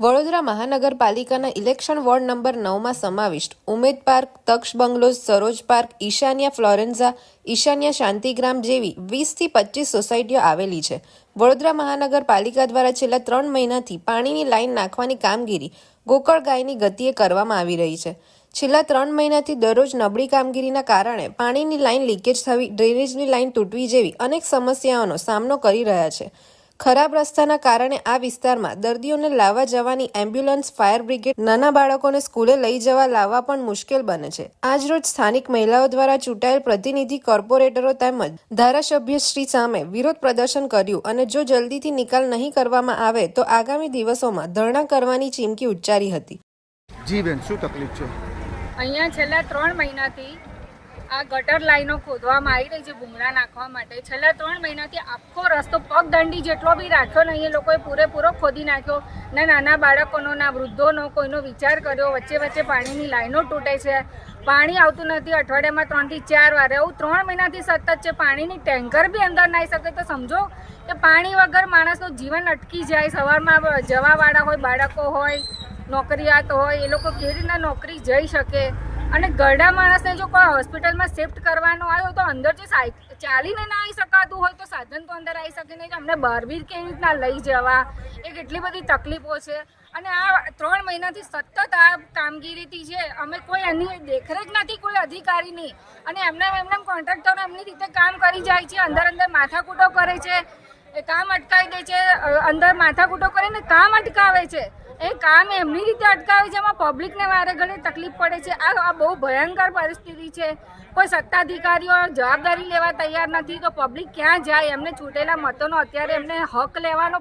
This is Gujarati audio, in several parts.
વડોદરા મહાનગરપાલિકાના ઇલેક્શન વોર્ડ નંબર નવમાં સમાવિષ્ટ Umed park, Taksh bungalows, Saroj park, Ishanya Florenza, Ishanya Shantigram જેવી વીસથી પચીસ સોસાયટીઓ આવેલી છે. વડોદરા મહાનગરપાલિકા દ્વારા છેલ્લા ત્રણ મહિનાથી પાણીની લાઈન નાખવાની કામગીરી ગોકળ ગાયની ગતિએ કરવામાં આવી રહી છે. છેલ્લા ત્રણ મહિનાથી દરરોજ નબળી કામગીરીના કારણે પાણીની લાઈન લીકેજ થવી, ડ્રેનેજની લાઈન તૂટવી જેવી અનેક સમસ્યાઓનો સામનો કરી રહ્યા છે. ખરાબ રસ્તાના કારણે આ વિસ્તારમાં દર્દીઓને લાવવા જવાની એમ્બ્યુલન્સ ફાયર બ્રિગેડ નાના બાળકોને સ્કૂલે લઈ જવા લાવવા પણ મુશ્કેલ બને છે. આજરોજ સ્થાનિક મહિલાઓ દ્વારા ચૂંટાયેલ પ્રતિનિધિ કોર્પોરેટરો તેમજ ધારાસભ્યશ્રી સામે વિરોધ પ્રદર્શન કર્યું અને જો જલ્દીથી નિકાલ નહીં કરવામાં આવે તો આગામી દિવસોમાં ધરણા કરવાની ચીમકી ઉચ્ચારી હતી. જી બેન શું તકલીફ છે? અહીંયા છેલ્લા ત્રણ મહિનાથી આ ગટર લાઈનો ખોદવામાં આવી રહી છે ભૂંગળા નાખવા માટે. છેલ્લા ત્રણ મહિનાથી આખો રસ્તો પગદંડી જેટલો બી રાખ્યો નહીં, એ લોકોએ પૂરેપૂરો ખોદી નાખ્યો. ના નાના બાળકોનો, ના વૃદ્ધોનો કોઈનો વિચાર કર્યો, વચ્ચે વચ્ચે પાણીની લાઈનો તૂટે છે. પાણી આવતું નથી, અઠવાડિયામાં ત્રણથી ચાર વાર. એવું ત્રણ મહિનાથી સતત છે, પાણીની ટેન્કર બી અંદર નાહી શકે. તો સમજો કે પાણી વગર માણસનું જીવન અટકી જાય. સવારમાં જવાવાળા હોય, બાળકો હોય, નોકરિયાત હોય, એ લોકો કેવી રીતના નોકરી જઈ શકે? અને ગરડા માણસને જો કોઈ હોસ્પિટલમાં શિફ્ટ કરવાનો આવ્યો તો અંદર જો ચાલીને ના આવી શકાતું હોય તો સાધન તો અંદર આવી શકે નહીં. અમને બહાર બી કેવી રીતના લઈ જવા? એ કેટલી બધી તકલીફો છે. અને આ ત્રણ મહિનાથી સતત આ કામગીરીથી છે. અમે કોઈ એની દેખરેખ નથી, કોઈ અધિકારીની. અને એમને એમને કોન્ટ્રાક્ટરો એમની રીતે કામ કરી જાય છે, અંદર અંદર માથાકૂટો કરે છે કામ અટકાવી દે છે અંદર માથાકૂટો કરીને કામ અટકાવે છે. એ કામ એમની રીતે અટકાવે છે, એમાં પબ્લિકને વારે ઘણી તકલીફ પડે છે. આ આ બહુ ભયંકર પરિસ્થિતિ છે. કોઈ સત્તાધિકારીઓ જવાબદારી લેવા તૈયાર નથી, તો પબ્લિક ક્યાં જાય? એમને છૂટેલા મતોનો અત્યારે એમને હક લેવાનો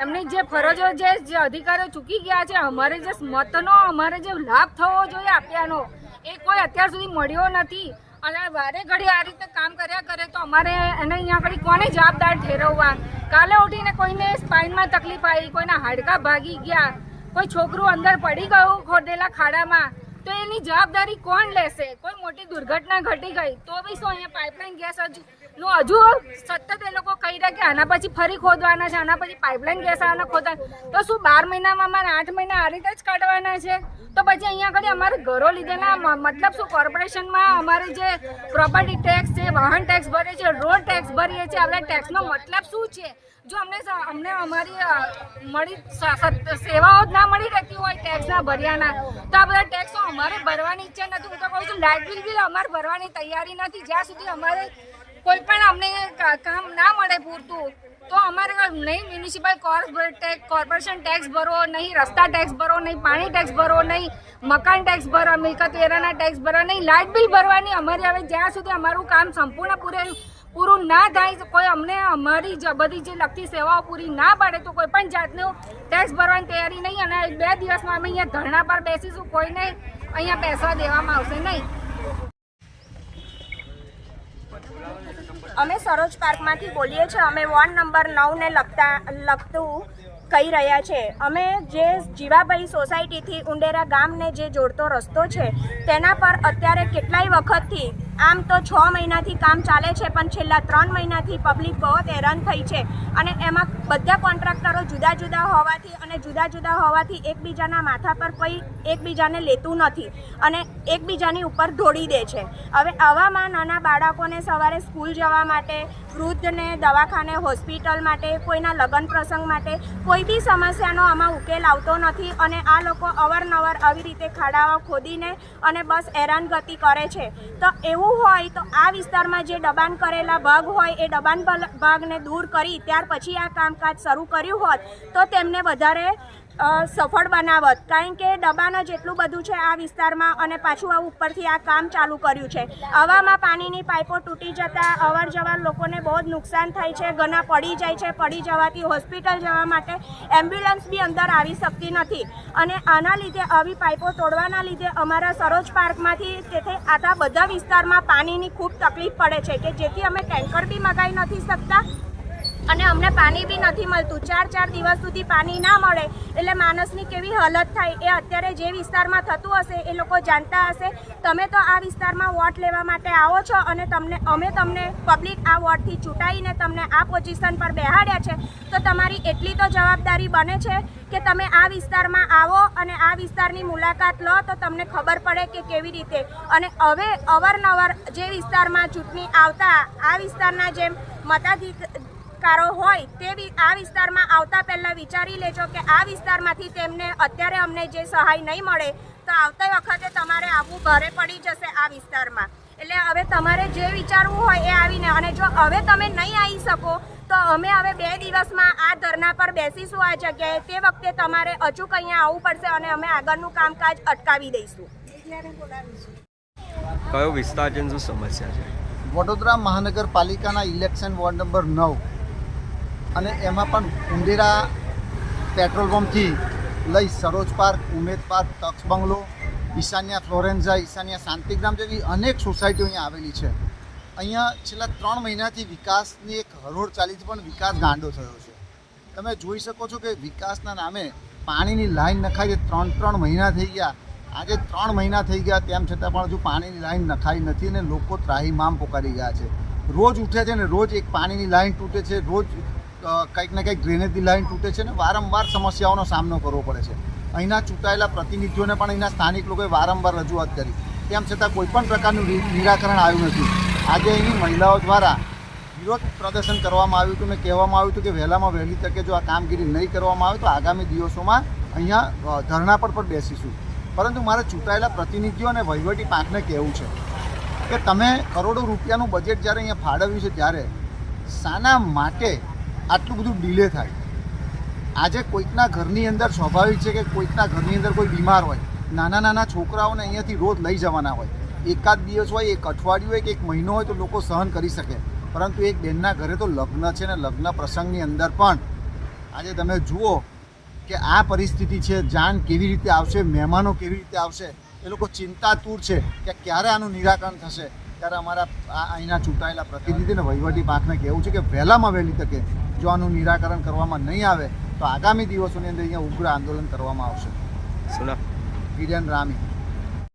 એમની જે ફરજો જે અધિકારીઓ ચૂકી ગયા છે, અમારે જે મતનો, અમારે જે લાભ થવો જોઈએ આપ્યાનો, એ કોઈ અત્યાર સુધી મળ્યો નથી. અને વારે ઘડી આ રીતે કામ કર્યા કરે તો અમારે એને અહીંયા આગળ કોને જવાબદાર ઠેરવવા? કાલે ઉઠીને કોઈને સ્પાઇનમાં તકલીફ આવી, કોઈના હાડકા ભાગી ગયા, કોઈ છોકરું અંદર પડી ગયું ખોદેલા ખાડામાં, તો એની જવાબદારી કોણ લેશે? કોઈ મોટી દુર્ઘટના ઘટી ગઈ, તો બી શું અહીંયા પાઇપલાઇન ગેસ હજુ નું હજુ સતત એ લોકો કહી રહ્યા કે આના પછી ફરી ખોદવાના છે, આના પછી પાઇપલાઇન ગેસ આના ખોદવા તો શું બાર મહિનામાં અમારે આઠ મહિના આ રીતે જ કાઢવાના છે? તો પછી અહીંયા આગળ અમારે ઘરો લીધેલા મતલબ શું કોર્પોરેશનમાં અમારે જે પ્રોપર્ટી ટેક્સ છે, વાહન ટેક્સ ભરીએ છીએ, રોડ ટેક્સ ભરીએ છીએ, આપણે ટેક્સનો મતલબ શું છે? જો અમને અમને અમારી મળી સેવાઓ જ ના મળી રહેતી હોય ટેક્સના ભર્યાના, તો આ બધા ટેક્સો અમારે ભરવાની ઈચ્છા નથી. હું તો કહું છું લાઇટ બિલ બિલ અમારે ભરવાની તૈયારી નથી. જ્યાં સુધી અમારે કોઈ પણ અમને કામ ના મળે પૂરતું, તો અમારે નહીં મ્યુનિસિપલ કોર્પોરેશન ટેક્સ ભરો નહીં રસ્તા ટેક્સ ભરો નહીં પાણી ટેક્સ ભરો નહીં મકાન ટેક્સ ભરો મિલકત વેરાના ટેક્સ ભરો નહીં લાઇટ બિલ ભરવાની. અમારી હવે જ્યાં સુધી અમારું કામ સંપૂર્ણ પૂરે પૂરું ના થાય, કોઈ અમને અમારી બધી જે લગતી સેવાઓ પૂરી ના પાડે, તો કોઈ પણ જાતનું ટેક્સ ભરવાની તૈયારી નહીં. અને બે દિવસમાં અમે અહીંયા ધરણા પર બેસીશું, કોઈને અહીંયા પૈસા દેવામાં આવશે નહીં. અમે સરોજ પાર્કમાંથી બોલીએ છીએ. અમે વોર્ડ નંબર નવને લગતા લગતું કહી રહ્યા છે. અમે જે જીવાભાઈ સોસાયટીથી ઉંડેરા ગામને જે જોડતો રસ્તો છે, તેના પર અત્યારે કેટલાય વખતથી આમ તો છ મહિનાથી કામ ચાલે છે, પણ છેલ્લા ત્રણ મહિનાથી પબ્લિક બહુ હેરાન થઈ છે. અને એમાં બધા કોન્ટ્રાક્ટરો જુદા જુદા હોવાથી અને જુદા જુદા હોવાથી એકબીજાના માથા પર કોઈ એકબીજાને લેતું નથી અને એકબીજાની ઉપર ઢોળી દે છે. હવે આવામાં નાના બાળકોને સવારે સ્કૂલ જવા માટે, વૃદ્ધને દવાખાને, હોસ્પિટલ માટે, કોઈના લગ્ન પ્રસંગ માટે કોઈ બી સમસ્યાનો આમાં ઉકેલ આવતો નથી અને આ લોકો અવારનવાર આવી રીતે ખાડાઓ ખોદીને અને બસ હેરાનગતિ કરે છે. તો એવું હોય તો આ વિસ્તારમાં જે દબાણ કરેલા ભાગ હોય એ દબાણ ભાગને દૂર કરી ત્યાર પછી આ કામકાજ શરૂ કર્યું હોત તો તેમને વધારે સફળ બનાવત. કારણ કે દબાણ જ એટલું બધું છે આ વિસ્તારમાં અને પાછું આ ઉપરથી આ કામ ચાલુ કર્યું છે. હવામાં પાણીની પાઇપો તૂટી જતા અવર જવર લોકોને બહુ જ નુકસાન થાય છે ઘણા પડી જાય છે, પડી જવાથી હોસ્પિટલ જવા માટે એમ્બ્યુલન્સ બી અંદર આવી શકતી નથી. અને આના લીધે આવી પાઇપો તોડવાના લીધે અમારા સરોજ પાર્કમાંથી તેથી આટલા બધા વિસ્તારમાં પાણીની ખૂબ તકલીફ પડે છે કે જેથી અમે ટેન્કર બી મગાવી નથી શકતા. અને અમને પાણી બી નથી મળતું. ચાર ચાર દિવસ સુધી પાણી ના મળે એટલે માણસની કેવી હાલત થાય એ અત્યારે જે વિસ્તારમાં થતું હશે એ લોકો જાણતા હશે. તમે તો આ વિસ્તારમાં વોટ લેવા માટે આવો છો અને તમને, અમે તમને પબ્લિક આ વોટથી ચૂંટાઈને તમને આ પોઝિશન પર બેહાડ્યા છે. તો તમારી એટલી તો જવાબદારી બને છે કે તમે આ વિસ્તારમાં આવો અને આ વિસ્તારની મુલાકાત લો તો તમને ખબર પડે કે કેવી રીતે. અને હવે અવારનવાર જે વિસ્તારમાં ચૂંટણી આવતા, આ વિસ્તારના જેમ મતાધિકારો હોય તે આ વિસ્તારમાં આવતા પહેલાં વિચારી લેજો કે આ વિસ્તારમાંથી તેમને અત્યારે અમને જે સહાય નહીં મળે તો આવતા વખતે તમારે આવવું ભારે પડી જશે આ વિસ્તારમાં. એટલે હવે તમારે જે વિચારવું હોય એ આવીને અને જો હવે તમે નહીં આવી શકો તો અમે હવે બે દિવસમાં આ ધરના પર બેસીશું આ જગ્યાએ. તે વખતે તમારે અચૂક અહીંયા આવવું પડશે અને અમે આગળનું કામકાજ અટકાવી દઈશું. કયો વિસ્તાર છે શું સમસ્યા છે? વડોદરા મહાનગરપાલિકાના ઇલેક્શન વોર્ડ નંબર નવ. અને એમાં પણ ઉંદેરા પેટ્રોલ પંપથી લઈ સરોજ પાર્ક, ઉમેદ પાર્ક, તક્ષ બંગલો, ઈશાન્યા ફ્લોરેન્ઝા, ઈશાન્યા શાંતિગ્રામ જેવી અનેક સોસાયટીઓ અહીંયા આવેલી છે. અહીંયા છેલ્લા ત્રણ મહિનાથી વિકાસની એક હરોળ ચાલી છે, પણ વિકાસ ગાંડો થયો છે. તમે જોઈ શકો છો કે વિકાસના નામે પાણીની લાઈન નખાઈ છે, ત્રણ ત્રણ મહિના થઈ ગયા. આજે ત્રણ મહિના થઈ ગયા, તેમ છતાં પણ હજુ પાણીની લાઈન નખાઈ નથી અને લોકો ત્રાહીમામ પોકારી ગયા છે. રોજ ઉઠે છે ને રોજ એક પાણીની લાઈન તૂટે છે, રોજ કંઈક ને કંઈક ડ્રેનેજની લાઈન તૂટે છે ને વારંવાર સમસ્યાઓનો સામનો કરવો પડે છે. અહીંના ચૂંટાયેલા પ્રતિનિધિઓને પણ અહીંના સ્થાનિક લોકોએ વારંવાર રજૂઆત કરી. તેમ છતાં કોઈપણ પ્રકારનું નિરાકરણ આવ્યું નથી. આજે અહીંની મહિલાઓ દ્વારા વિરોધ પ્રદર્શન કરવામાં આવ્યું હતું ને કહેવામાં આવ્યું હતું કે વહેલામાં વહેલી તકે જો આ કામગીરી નહીં કરવામાં આવે તો આગામી દિવસોમાં અહીંયા ધરણા પર પણ બેસીશું. પરંતુ મારે ચૂંટાયેલા પ્રતિનિધિઓ અને વહીવટી પાંખને કહેવું છે કે તમે કરોડો રૂપિયાનું બજેટ જ્યારે અહીંયા ફાળવ્યું છે ત્યારે, શાના માટે આટલું બધું ડિલે થાય. આજે કોઈકના ઘરની અંદર સ્વાભાવિક છે કે કોઈકના ઘરની અંદર કોઈ બીમાર હોય, નાના નાના છોકરાઓને અહીંયાથી રોજ લઈ જવાના હોય. એકાદ દિવસ હોય, એક અઠવાડિયું હોય કે એક મહિનો હોય તો લોકો સહન કરી શકે. પરંતુ એક બેનના ઘરે તો લગ્ન છે ને લગ્ન પ્રસંગની અંદર પણ આજે તમે જુઓ કે આ પરિસ્થિતિ છે, જાન કેવી રીતે આવશે, મહેમાનો કેવી રીતે આવશે, એ લોકો ચિંતાતુર છે કે ક્યારે આનું નિરાકરણ થશે. ત્યારે અમારા અહીંના ચૂંટાયેલા પ્રતિનિધિને વહીવટી પાંખને કહેવું છે કે વહેલામાં વહેલી તકે જો આનું નિરાકરણ કરવામાં નહીં આવે તો આગામી દિવસોની અંદર અહીંયા ઉગ્ર આંદોલન કરવામાં આવશે. શું કિરણ રામી.